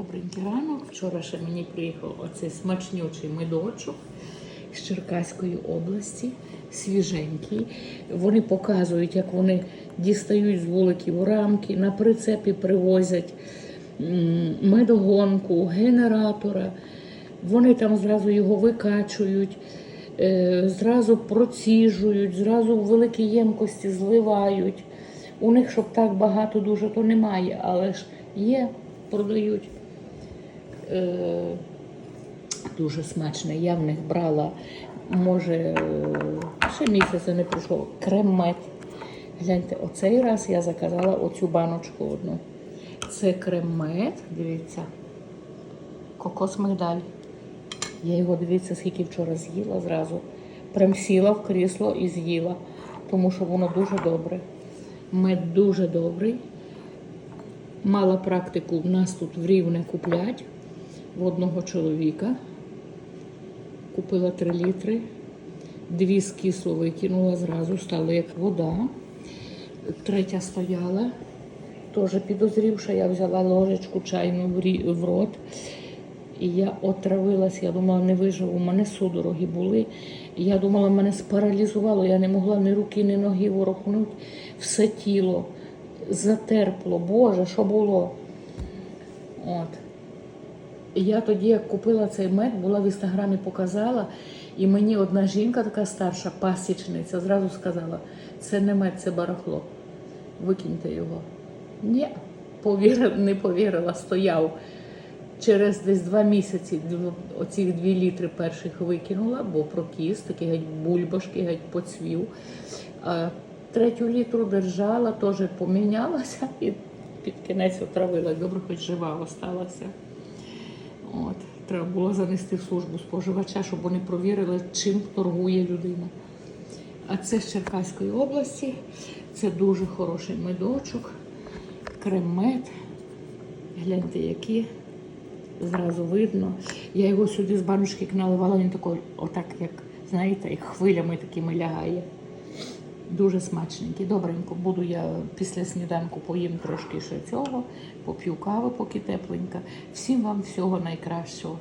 Добренький ранок. Вчора ще мені приїхав оцей смачнючий медочок з Черкаської області, свіженький. Вони показують, як вони дістають з вуликів рамки, на прицепі привозять медогонку, генератора. Вони там зразу його викачують, е, зразу проціжують, зразу в великій ємкості зливають. У них, щоб так багато дуже, то немає, але ж є, продають. Е, дуже смачне. Я в них брала, може, е, ще місяця не пройшло, крем-мед. Гляньте, оцей раз я заказала оцю баночку одну. Це крем-мед, дивіться, кокос мигдаль. Я його дивіться, скільки вчора з'їла зразу. Прям сіла в крісло і з'їла, тому що воно дуже добре. Мед дуже добрий. Мала практику в нас тут в Рівне куплять в одного чоловіка. Купила 3 літри, дві з кисло викинула зразу, стало як вода. Третя стояла, теж підозрівша, я взяла ложечку чайну в рот. І я отравилась, я думала, не виживу. У мене судороги були. Я думала, мене спаралізувало, я не могла ні руки, ні ноги ворухнути. Все тіло затерпло. Боже, що було? От. Я тоді, як купила цей мед, була в інстаграмі, показала, і мені одна жінка, така старша, пасічниця, зразу сказала: це не мед, це барахло. Викиньте його. Ні, повірила, не повірила, стояв. Через десь два місяці оці дві літри перших викинула, бо прокіс, такі геть бульбашки, геть поцвів. Третю літру держала, теж помінялася і під кінець отравила. Добре, хоч жива осталася. От, треба було занести в службу споживача, щоб вони провірили, чим торгує людина. А це з Черкаської області. Це дуже хороший медочок, крем-мед. Гляньте, які. Зразу видно. Я його сюди з баночки наливала, він такий, отак, як, знаєте, як хвилями такими лягає. Дуже смачненькі. Добренько. Буду я після сніданку поїм трошки ще цього, поп'ю кави, поки тепленька. Всім вам всього найкращого.